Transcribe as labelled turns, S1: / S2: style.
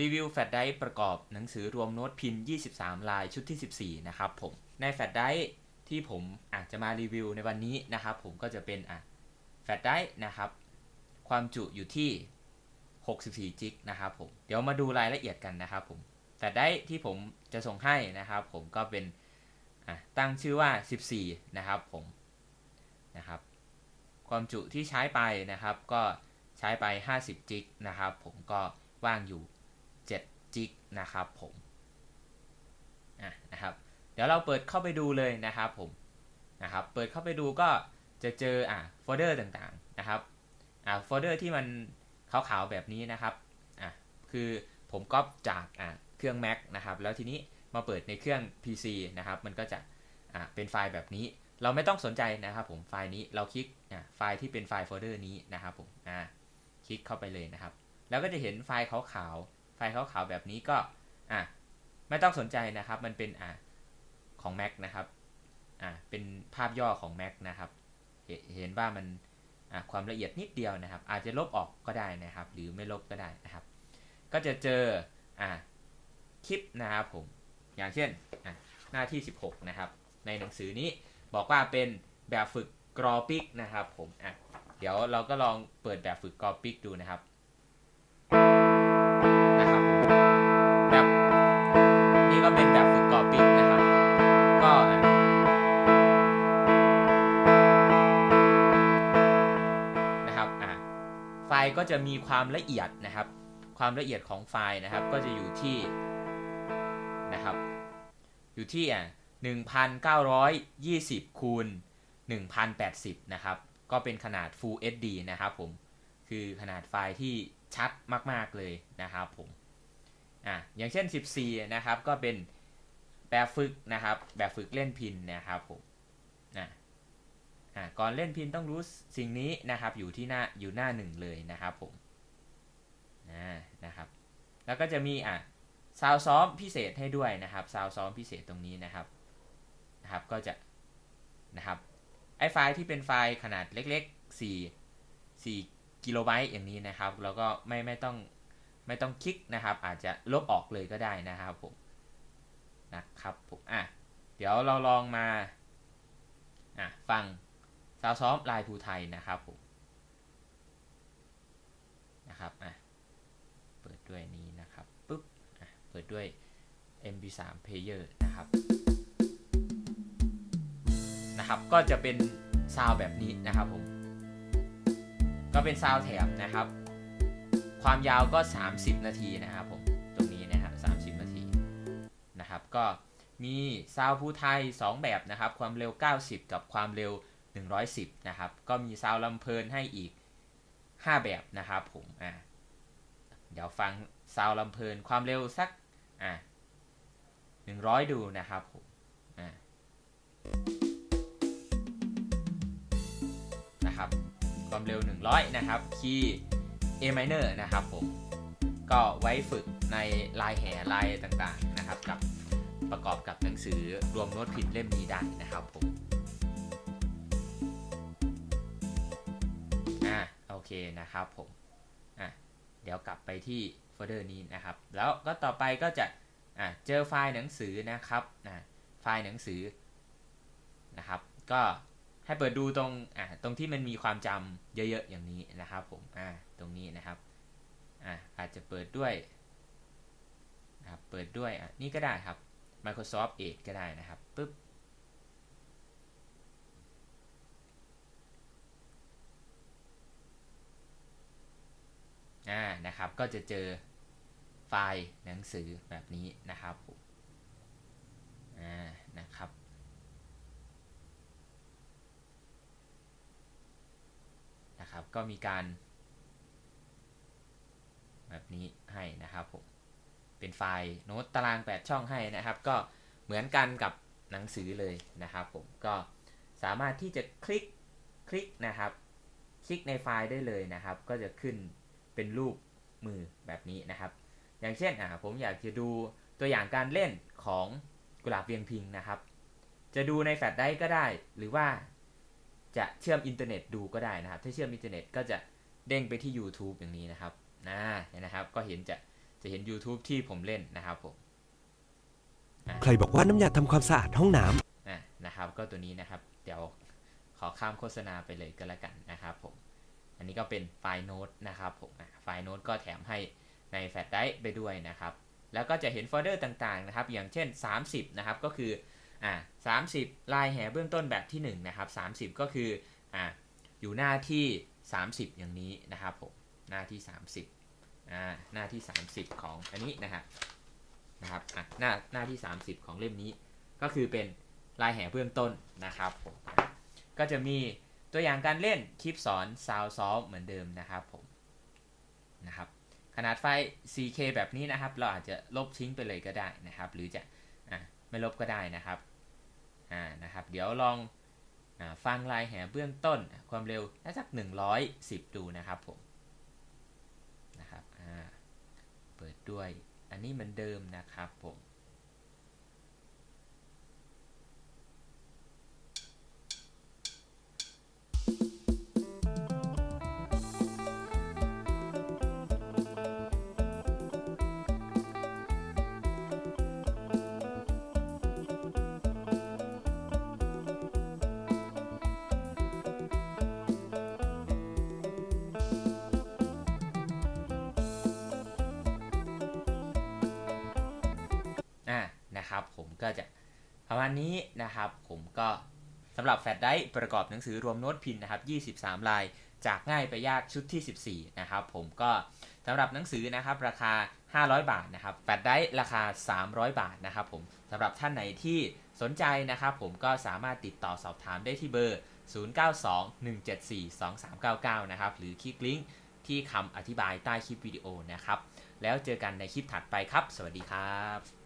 S1: รีวิวแฟลชไดรฟ์ประกอบหนังสือรวมโน้ตพิน 23 ลายชุดที่ 14 นะครับผม ในแฟลชไดรฟ์ที่ผมอาจจะมารีวิวในวันนี้นะครับผมก็จะเป็นอะแฟลชไดรฟ์นะครับ ความจุอยู่ที่ 64จิกนะครับผม เดี๋ยวมาดูรายละเอียดกันนะครับผมแฟลชไดรฟ์ที่ผมจะส่งให้นะครับ ผมก็เป็นอะตั้งชื่อว่า 14 นะครับผมนะครับความจุที่ใช้ไปนะครับ ก็ใช้ไป 50จิกนะครับผมก็ว่างอยู่ จิกนะครับผมอะนะครับ เดี๋ยวเราเปิดเข้าไปดูเลยนะครับผมนะครับ เปิดเข้าไปดูก็จะเจออะโฟลเดอร์ต่างๆนะครับอะโฟลเดอร์ที่มันขาวๆแบบนี้นะครับอะคือผมก๊อปจากอะเครื่อง Mac นะครับ แล้วทีนี้มาเปิดในเครื่อง PC นะครับ มันก็จะอะเป็นไฟล์แบบนี้ เราไม่ต้องสนใจนะครับ ผมไฟล์นี้เราคลิกอะไฟล์ที่เป็นไฟล์โฟลเดอร์นี้นะครับผมอะคลิกเข้าไปเลยนะครับ แล้วก็จะเห็นไฟล์ขาวๆ ไฟล์ขาวๆแบบนี้ก็อะไม่ต้องสนใจนะครับ มันเป็นอะของ Mac นะครับอะเป็นภาพย่อของ Mac นะครับเห็นว่ามันอะความละเอียดนิดเดียวนะครับ อาจจะลบออกก็ได้นะครับ หรือไม่ลบก็ได้นะครับ ก็จะเจออะคลิปนะครับผมอย่างเช่นอะหน้าที่ 16 นะครับ ในหนังสือนี้บอกว่าเป็นแบบฝึกกรอปิกนะครับผมอะเดี๋ยวเราก็ลองเปิดแบบฝึกกรอปิกดูนะครับ ก็เป็นแบบฝึกกอปิกนะครับ ก็นะครับอะไฟล์ก็จะมีความละเอียดนะครับ ความละเอียดของไฟล์นะครับ ก็จะอยู่ที่นะครับ อยู่ที่อะ1,920คูณ1,080 นะครับ ก็เป็นขนาด Full HD นะครับผม คือขนาดไฟล์ที่ชัดมาก ๆ เลยนะครับผม อะอย่างเช่น 14 นะครับ ก็เป็นแบบฝึกนะครับ แบบฝึกเล่นพินนะครับผมอะอะก่อนเล่นพินต้องรู้สิ่งนี้นะครับ อยู่ที่หน้าอยู่หน้าหนึ่งเลยนะครับผมนะนะครับ แล้วก็จะมีอะซาวซ้อมพิเศษให้ด้วยนะครับซาวซ้อมพิเศษตรงนี้นะครับนะครับ ก็จะนะครับไอไฟล์ที่เป็นไฟล์ขนาดเล็กๆ4 4กิโลไบต์อย่างนี้นะครับ แล้วก็ไม่ไม่ต้อง ไม่ต้องคลิกนะครับ อาจจะลบออกเลยก็ได้นะครับผมนะครับผมอะเดี๋ยวเราลองมาอะฟังซาวซ้อมลายภูไทยนะครับผมนะครับอะเปิดด้วยนี้นะครับปุ๊บอะเปิดด้วย MP3 Player นะครับนะครับก็จะเป็นซาวแบบนี้นะครับผมก็เป็นซาวแถมนะครับ ความยาวก็ 30 นาทีนะครับผมตรงนี้นะครับ 30 นาทีนะครับ ก็มีซาวผู้ไทย 2 แบบนะครับ ความเร็ว 90 กับความเร็ว 110 นะครับ ก็มีซาวลำเพลินให้อีก 5 แบบนะครับผมอ่าเดี๋ยวฟังซาวลำเพลินความเร็วสักอ่า100 ดูนะครับผมอ่านะครับ ความเร็ว 100 นะครับ คีย์ A minor นะครับผม ก็ไว้ฝึกในลายแห่ลายต่างๆนะครับกับประกอบกับหนังสือรวมโน้ตผิดเล่มนี้ได้นะครับผมอ่าโอเคนะครับผมอะเดี๋ยวกลับไปที่โฟลเดอร์นี้นะครับ แล้วก็ต่อไปก็จะอะเจอไฟล์หนังสือนะครับอะไฟล์หนังสือนะครับ ก็ ให้เปิดดูตรงอ่าตรงที่มันมีความจำเยอะๆอย่างนี้นะครับ ผมอ่าตรงนี้นะครับอ่าอาจจะเปิดด้วยนะครับเปิดด้วยอะนี่ก็ได้ครับ Microsoft Edge ก็ได้นะครับปึ๊บอ่านะครับก็จะเจอไฟล์หนังสือแบบนี้นะครับอ่านะครับ นะครับ ก็มีการ แบบนี้ให้นะครับผมเป็นไฟล์โน้ตตาราง 8 ช่องให้นะครับ ก็เหมือนกันกับหนังสือเลยนะครับ ผมก็สามารถที่จะคลิกคลิกนะครับ คลิกในไฟล์ได้เลยนะครับ ก็จะขึ้นเป็นรูปมือแบบนี้นะครับ อย่างเช่นอ่าผมอยากจะดูตัวอย่างการเล่นของกุหลาบเวียงพิงนะครับ จะดูในแฟลชไดรฟ์ก็ได้ หรือว่า จะเชื่อมอินเทอร์เน็ตดูก็ได้นะครับ ถ้าเชื่อมอินเทอร์เน็ตก็จะเด้งไปที่ YouTube อย่างนี้นะครับนะนะครับ ก็เห็นจะจะเห็น YouTube ที่ผมเล่นนะครับผม
S2: ใครบอกว่าน้ำยาทำความสะอาดห้องน้ำ
S1: อะนะครับ ก็ตัวนี้นะครับ เดี๋ยวขอข้ามโฆษณาไปเลยก็แล้วกันนะครับผม อันนี้ก็เป็นไฟล์โน้ตนะครับผมอะไฟล์โน้ตก็แถมให้ในแฟลชไดรฟ์ไปด้วยนะครับ แล้วก็จะเห็นโฟลเดอร์ต่างๆนะครับ อย่างเช่น 30 นะครับ ก็คือ อ่า30ลายแห่เบื้องต้นแบบที่1นะครับ30ก็คืออ่าอยู่หน้าที่ 30 อย่างนี้นะครับผมหน้าที่ 30อ่าหน้าที่ 30 ของอันนี้นะครับนะครับอะหน้าหน้าที่ 30 ของเล่มนี้ ก็คือเป็นลายแห่เบื้องต้นนะครับผมก็จะมีตัวอย่างการเล่นคลิปสอนซาวซ้อฟเหมือนเดิมนะครับผมนะครับขนาดไฟล์ 4K แบบนี้นะครับ เราอาจจะลบทิ้งไปเลยก็ได้นะครับ หรือจะอะ ไม่ลบก็ได้นะครับอ่านะครับ เดี๋ยวลองอฟังลายแห่เบื้องต้นความเร็วน่าสัก 110 ดูนะครับผมนะครับอ่าเปิดด้วยอันนี้เหมือนเดิมนะครับผม นะครับ ผมก็จะประมาณนี้นะครับ ผมก็สำหรับแฟลชไดร์ประกอบหนังสือรวมโน้ตพินนะครับ 23 ลาย จากง่ายไปยากชุดที่ 14 นะครับ ผมก็สำหรับหนังสือนะครับ ราคา 500 บาทนะครับแฟลชไดร์ราคา 300 บาทนะครับ ผมสำหรับท่านไหนที่สนใจนะครับ ผมก็สามารถติดต่อสอบถามได้ที่เบอร์ 0921742399 นะครับ หรือคลิกลิงก์ที่คำอธิบายใต้คลิปวิดีโอนะครับ แล้วเจอกันในคลิปถัดไปครับ สวัสดีครับ